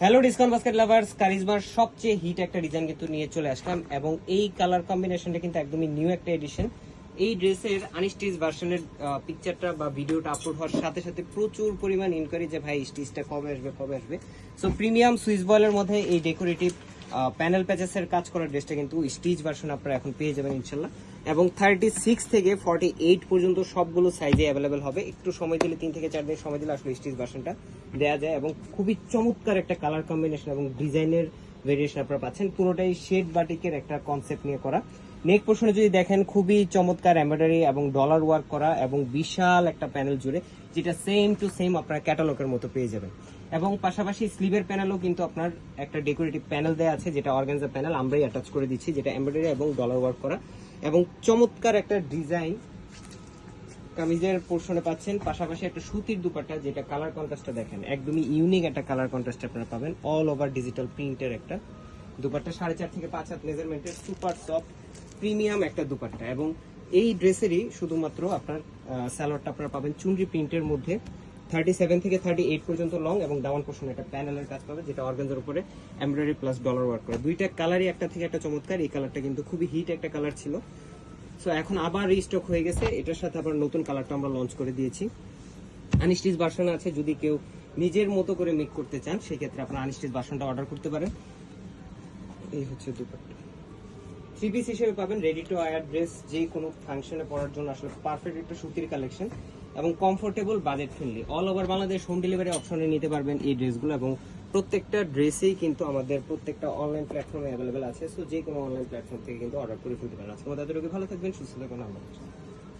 Hello discount basket lovers কারিজমার সবচেয়ে hit একটা ডিজাইন কিন্তু নিয়ে চলে আসলাম এবং এই কালার কম্বিনেশনটা কিন্তু একদমই নিউ একটা এডিশন এই ড্রেসের আনস্টিচ ভার্সনের পিকচারটা বা ভিডিওটা আপলোড হওয়ার সাথে সাথে প্রচুর পরিমাণ ইনকোয়ারি যে ভাই স্টিচটা কবে আসবে কবে আসবে? সো প্রিমিয়াম সুইচ বয়েলের মধ্যে এই ডেকোরেটিভ প্যানেল প্যাচেসের কাজ করা ড্রেসটা কিন্তু স্টিচ ভার্সন আপনারা এখন পেয়ে যাবেন ইনশাল্লাহ এবং থার্টি সিক্স থেকে ফর্টি এইট পর্যন্ত সবগুলো সাইজে অ্যাভেলেবেল হবে। একটু সময় দিলে তিন থেকে চার দিন সময় দিলে আসলে স্টিচ ভার্সনটা দেওয়া যায় এবং খুবই চমৎকার একটা কালার কম্বিনেশন এবং ডিজাইনের ভেরিয়েশন আপনারা পাচ্ছেন। পুরোটাই শেড বাটিকের একটা কনসেপ্ট নিয়ে করা। নেক পোর্শনে যদি দেখেন, খুবই চমৎকার এমব্রয়ডারি এবং ডলার ওয়ার্ক করা এবং বিশাল একটা প্যানেল জুড়ে, যেটা সেম টু সেম আপনার ক্যাটালগের মতো পেয়ে যাবেন। এবং পাশাপাশি স্লিভের প্যানেলও কিন্তু আপনার একটা ডেকোরেটিভ প্যানেল দেওয়া আছে, যেটা অর্গানজা প্যানেল আমরাই অ্যাটাচ করে দিচ্ছি, যেটা এমব্রয়ডারি এবং ডলার ওয়ার্ক করা। এবং চমৎকার একটা ডিজাইন। কামিজের পোর্শনে পাচ্ছেন, পাশাপাশি একটা সুতির দুপাট্টা, যেটা কালার কন্ট্রাস্টটা দেখেন, একদমই ইউনিক একটা কালার কন্ট্রাস্ট আপনারা পাবেন অল ওভার ডিজিটাল প্রিন্টের একটা দুপাট্টা, সাড়ে চার থেকে পাঁচ হাত মেজারমেন্টের সুপার সফট প্রিমিয়াম একটা দুপাট্টা। এবং এই ড্রেসেরই শুধুমাত্র আপনার স্যালোয়ারটা আপনারা পাবেন চুনরি প্রিন্টের মধ্যে। থার্টি সেভেন থেকে থার্টি এইট পর্যন্ত লং এবং ডাউন পোর্শনে একটা প্যানেলের কাজ পাবে, যেটা অর্গানজার উপরে এমব্রয়ডারি প্লাস ডলার ওয়ার্ক করে। দুইটা কালারই একটা থেকে একটা চমৎকার, এই কালারটা কিন্তু খুবই হিট একটা কালার ছিল। সো এখন আবার রিস্টক হয়ে গেছে, এটার সাথে আবার নতুন কালারটা আমরা লঞ্চ করে দিয়েছি। আনস্টিচ ভার্সন আছে, যদি কেউ নিজের মতো করে মেক করতে চান, সেক্ষেত্রে আপনার আনস্টিচ ভার্সনটা অর্ডার করতে পারেন। এই হচ্ছে দুপাট্টা। থ্রি পিস হিসেবে পাবেন রেডি টু আয়ার ড্রেস যে কোনো ফাংশনে পরার জন্য আসলে পারফেক্ট একটা সুতির কালেকশন এবং comfortable budget friendly all over Bangladesh home delivery অপশনে নিতে পারবেন এই ড্রেসগুলো এবং প্রত্যেকটা ড্রেসেই কিন্তু আমাদের প্রত্যেকটা অনলাইন প্ল্যাটফর্মে অ্যাভেলেবেল আছে। সো যে কোনো অনলাইন প্ল্যাটফর্ম থেকে কিন্তু অর্ডার করে ফেলতে পারেন। আজকে আমাদের ভালো থাকবেন, সুস্থ থাকবেন হাফেজ।